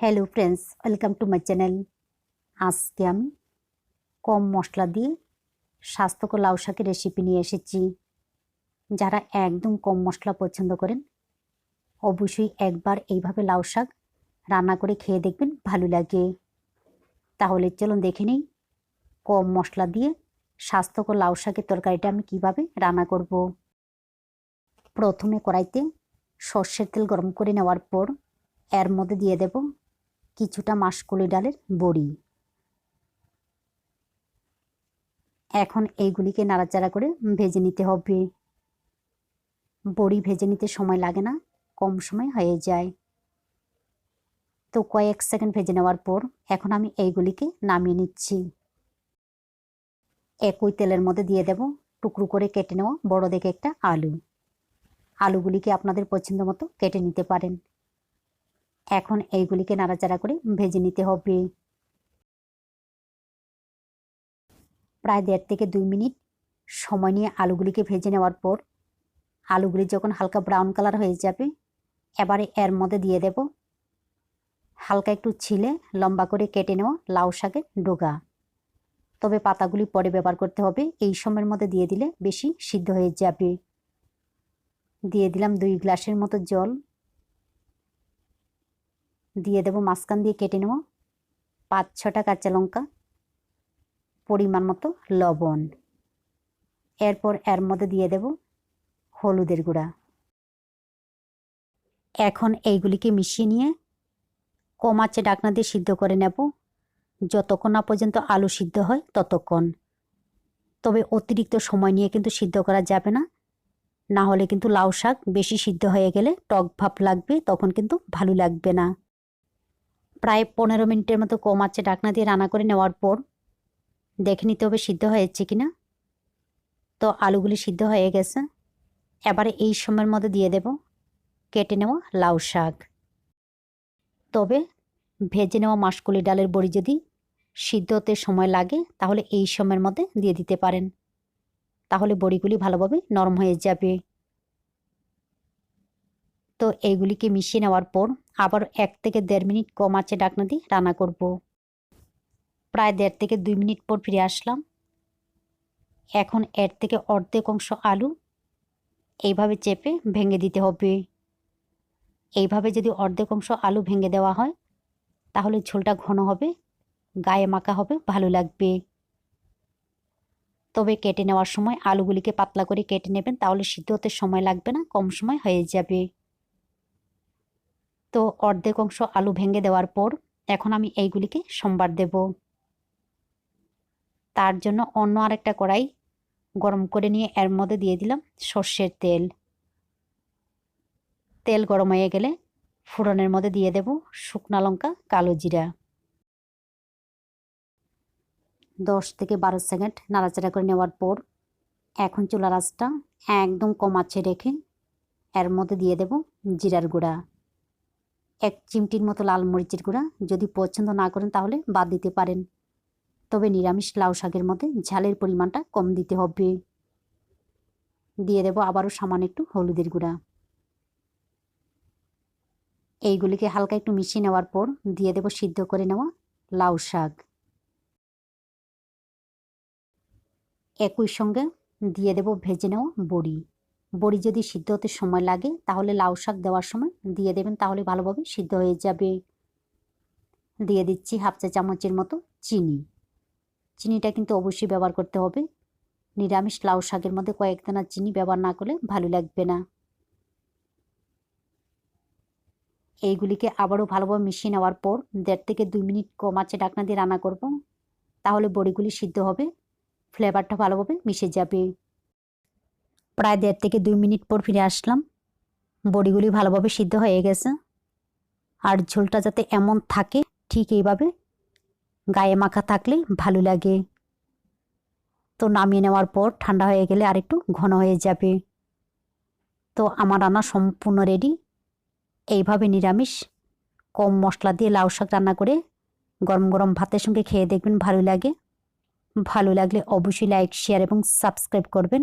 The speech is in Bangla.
Hello friends welcome to my channel আজকে আমি কম মশলা দিয়ে স্বাস্থ্যকর লাউ শাকের রেসিপি নিয়ে এসেছি। যারা একদম কম মশলা পছন্দ করেন, অবশ্যই একবার এইভাবে লাউ শাক রান্না করে খেয়ে দেখবেন, ভালো লাগে। তাহলে চলুন দেখে নিই কম মশলা দিয়ে স্বাস্থ্যকর লাউ শাকের তরকারিটা আমি কীভাবে রান্না করব। প্রথমে কড়াইতে সর্ষের তেল গরম করে নেওয়ার পর এর মধ্যে দিয়ে দেব কিছুটা মাসকলি ডালের বড়ি। এখন এইগুলিকে নাড়াচাড়া করে ভেজে নিতে হবে। বড়ি ভেজে নিতে সময় লাগে না, কম সময় হয়ে যায়। তো কয়েক সেকেন্ড ভেজে নেওয়ার পর এখন আমি এইগুলিকে নামিয়ে নিচ্ছি। একই তেলের মধ্যে দিয়ে দেব টুকরো করে কেটে নেওয়া বড় দেখে একটা আলু। আলুগুলিকে আপনাদের পছন্দ মতো কেটে নিতে পারেন। এখন এইগুলিকে নাড়াচাড়া করে ভেজে নিতে হবে। প্রায় দেড় থেকে দুই মিনিট সময় নিয়ে আলুগুলিকে ভেজে নেওয়ার পর আলুগুলি যখন হালকা ব্রাউন কালার হয়ে যাবে, এবারে এর মধ্যে দিয়ে দেব হালকা একটু ছিলে লম্বা করে কেটে নেওয়া লাউ শাকের ডোগা। তবে পাতাগুলি পরে ব্যবহার করতে হবে, এই সময়ের মধ্যে দিয়ে দিলে বেশি সিদ্ধ হয়ে যাবে। দিয়ে দিলাম দুই গ্লাসের মতো জল। দিয়ে দেবো মাঝখান দিয়ে কেটে নেব। পাঁচ ছটা কাঁচা লঙ্কা, পরিমাণ মতো লবণ। এরপর এর মধ্যে দিয়ে দেব হলুদের গুঁড়া। এখন এইগুলিকে মিশিয়ে নিয়ে কম আঁচে ডাকনা দিয়ে সিদ্ধ করে নেব। যতক্ষণ না পর্যন্ত আলু সিদ্ধ হয় ততক্ষণ। তবে অতিরিক্ত সময় নিয়ে কিন্তু সিদ্ধ করা যাবে না। না হলে কিন্তু লাউ শাক বেশি সিদ্ধ হয়ে গেলে টক ভাব লাগবে, তখন কিন্তু ভালো লাগবে না। প্রায় পনেরো মিনিটের মতো কম আছে, ডাকনা দিয়ে রান্না করে নেওয়ার পর দেখে নিতে হবে সিদ্ধ হয়েছে কি না তো আলুগুলি সিদ্ধ হয়ে গেছে। এবারে এই সময়ের মধ্যে দিয়ে দেব কেটে নেওয়া লাউ শাক। তবে ভেজে নেওয়া মাসকলি ডালের বড়ি যদি সিদ্ধ হতে সময় লাগে, তাহলে এই সময়ের মধ্যে দিয়ে দিতে পারেন। তাহলে বড়িগুলি ভালোভাবে নরম হয়ে যাবে। তো এইগুলিকে মিশিয়ে নেওয়ার পর আবার এক থেকে দেড় মিনিট কম আছে ডাকনা দিয়ে রান্না করব। প্রায় দেড় থেকে দুই মিনিট পর ফিরে আসলাম। এখন এর থেকে অর্ধেক অংশ আলু এইভাবে চেপে ভেঙে দিতে হবে। এইভাবে যদি অর্ধেক অংশ আলু ভেঙে দেওয়া হয়, তাহলে ঝোলটা ঘন হবে, গায়ে মাখা হবে, ভালো লাগবে। তবে কেটে নেওয়ার সময় আলুগুলিকে পাতলা করে কেটে নেবেন, তাহলে সিদ্ধ হতে সময় লাগবে না, কম সময় হয়ে যাবে। তো অর্ধেক অংশ আলু ভেঙে দেওয়ার পর এখন আমি এইগুলিকে সোমবার দেব। তার জন্য অন্য আরেকটা কড়াই গরম করে নিয়ে এর মধ্যে দিয়ে দিলাম সর্ষের তেল। তেল গরম হয়ে গেলে ফোড়নের মধ্যে দিয়ে দেব শুকনা লঙ্কা, কালো জিরা। দশ থেকে বারো সেকেন্ড নাড়াচাড়া করে নেওয়ার পর এখন চুলা রাসটা একদম কম আছে রেখে এর মধ্যে দিয়ে দেব জিরার গুঁড়া। এক চিমটির মতো লাল মরিচের গুঁড়া যদি পছন্দ না করেন তাহলে বাদ দিতে পারেন। তবে নিরামিষ লাউ শাকের মধ্যে ঝালের পরিমাণটা কম দিতে হবে। দিয়ে দেব আবারও সামান্য একটু হলুদের গুঁড়া। এইগুলিকে হালকা একটু মিশিয়ে নেওয়ার পর দিয়ে দেব সিদ্ধ করে নেওয়া লাউ শাক। একই সঙ্গে দিয়ে দেব ভেজে নেওয়া বড়ি। বড়ি যদি সিদ্ধ হতে সময় লাগে, তাহলে লাউ শাক দেওয়ার সময় দিয়ে দেবেন, তাহলে ভালোভাবে সিদ্ধ হয়ে যাবে। দিয়ে দিচ্ছি হাফ চা চামচের মতো চিনি। চিনিটা কিন্তু অবশ্যই ব্যবহার করতে হবে। নিরামিষ লাউ শাকের মধ্যে কয়েক দানা চিনি ব্যবহার না করলে ভালো লাগবে না। এইগুলিকে আবারও ভালোভাবে মিশিয়ে নেওয়ার পর দেড় থেকে দুই মিনিট কম আছে ডাকনা দিয়ে রান্না করব, তাহলে বড়িগুলি সিদ্ধ হবে, ফ্লেভারটা ভালোভাবে মিশে যাবে। প্রায় দেড় থেকে দুই মিনিট পর ফিরে আসলাম। বড়িগুলি ভালোভাবে সিদ্ধ হয়ে গেছে। আর ঝোলটা যাতে এমন থাকে, ঠিক এইভাবে গায়ে মাখা থাকলে ভালো লাগে। তো নামিয়ে নেওয়ার পর ঠান্ডা হয়ে গেলে আরেকটু ঘন হয়ে যাবে। তো আমার রান্না সম্পূর্ণ রেডি এইভাবে নিরামিষ। কম মশলা দিয়ে লাউ শাক রান্না করে গরম গরম ভাতের সঙ্গে খেয়ে দেখবেন ভালো লাগে। ভালো লাগলে অবশ্যই লাইক শেয়ার এবং সাবস্ক্রাইব করবেন।